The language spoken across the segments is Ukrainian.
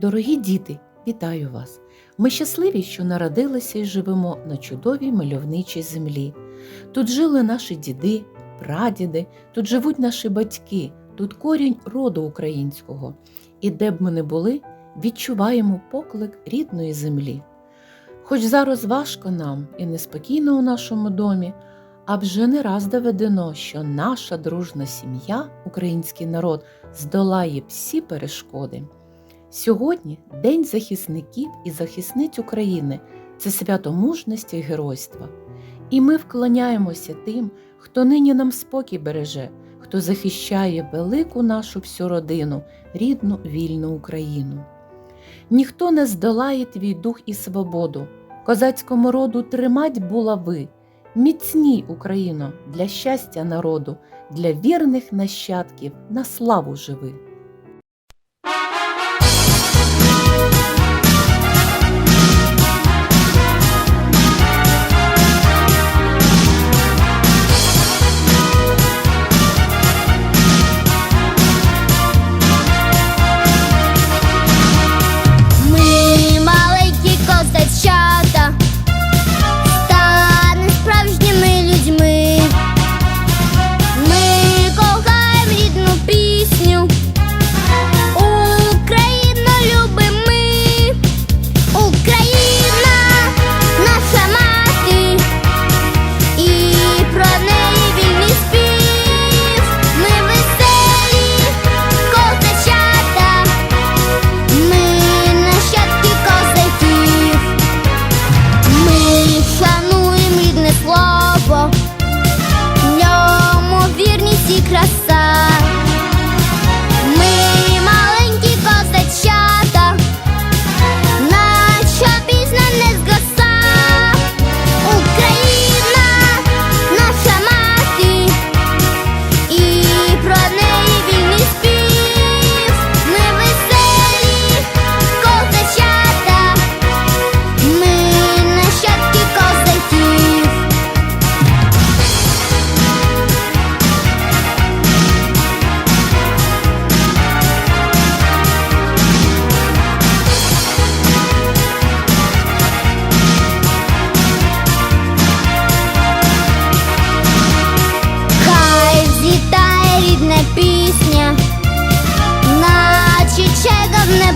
Дорогі діти, вітаю вас! Ми щасливі, що народилися і живемо на чудовій мальовничій землі. Тут жили наші діди, прадіди, тут живуть наші батьки, тут корінь роду українського. І де б ми не були, відчуваємо поклик рідної землі. Хоч зараз важко нам і неспокійно у нашому домі, а вже не раз доведено, що наша дружна сім'я, український народ, здолає всі перешкоди. Сьогодні День захисників і захисниць України це свято мужності і геройства. І ми вклоняємося тим, хто нині нам спокій береже, хто захищає велику нашу всю родину, рідну вільну Україну. Ніхто не здолає твій дух і свободу, козацькому роду тримать була ви, міцній Україно, для щастя народу, для вірних нащадків на славу живи.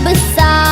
besar